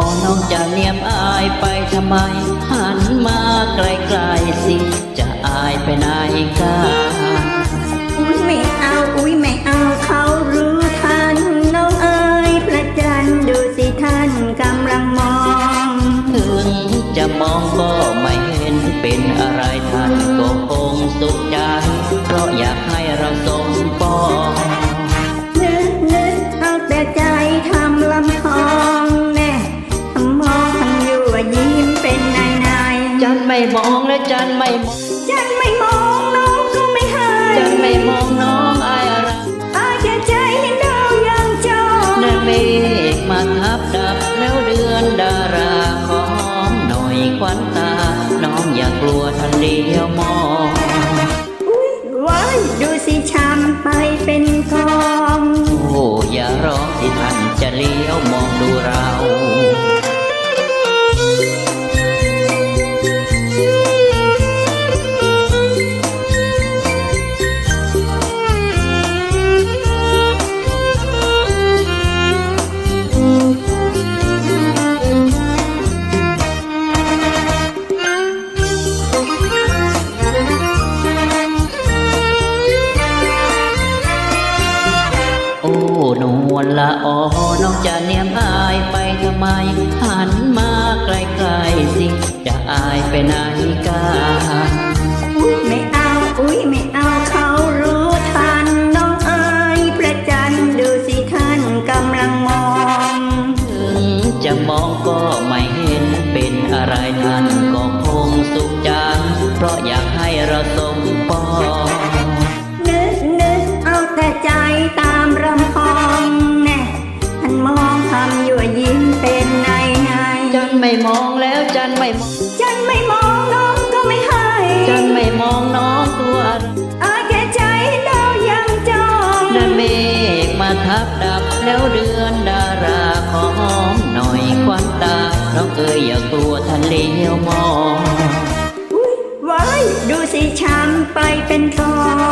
พอน้องจะเนียมอายไปทำไม หันมาไกลๆสิ จะอายไปไหนกันอุ้ยไม่เอาอุ้ยไม่เอาเขารู้ทัน น้องเอ้ยพระจันทร์ดูสิท่านกำลังมอง ถึงจะมองก็ ไม่มองและจันไม่มองจันไม่มองน้องก็ไม่ให้จันไม่มองน้องอายอะไรอาแค่ใจให้ดาวยังจองนั่นเมฆมาทับดับแล้วเดือนดาราขอหอมหน่อยควันตา น้องอย่ากลัวทันเดียวมองอุ้ยว้ายดูสิช้ำไปเป็นกอง โอ้อย่าร้องที่ท่านจะเลี้ยวมองดูเรา วลละออน้องจะเนียมอายไปทำไม หันมาไกลๆสิ จะอายไปไหนกันอุ้ยไม่เอา อุ้ยไม่เอาเขารู้ทันน้องอ๋ยพระจันทร์ดูสิท่านกำลังมองถึงจะมองก็ไม่เห็นเป็นอะไรท่านก็คงสุขใจเพราะอยากให้เราสมปอง ทำอยู่ว่ายิ้มเป็นนายนายจันไม่มองแล้วจันไม่มองจันไม่มองน้องก็ไม่ให้จันไม่มองน้องกลัวอะไรอาแค่ใจดาวยังจองนั่นเมฆมาทับดับแล้วเดือนดาราขอหอมหน่อยควันตาน้องเอ๋ยอย่ากลัวทะเลเลี้ยวมองอุ้ยว้ายดูสิช้ำไปเป็นกองโอ้อย่าร้องที่ท่านจะเลี้ยวมอง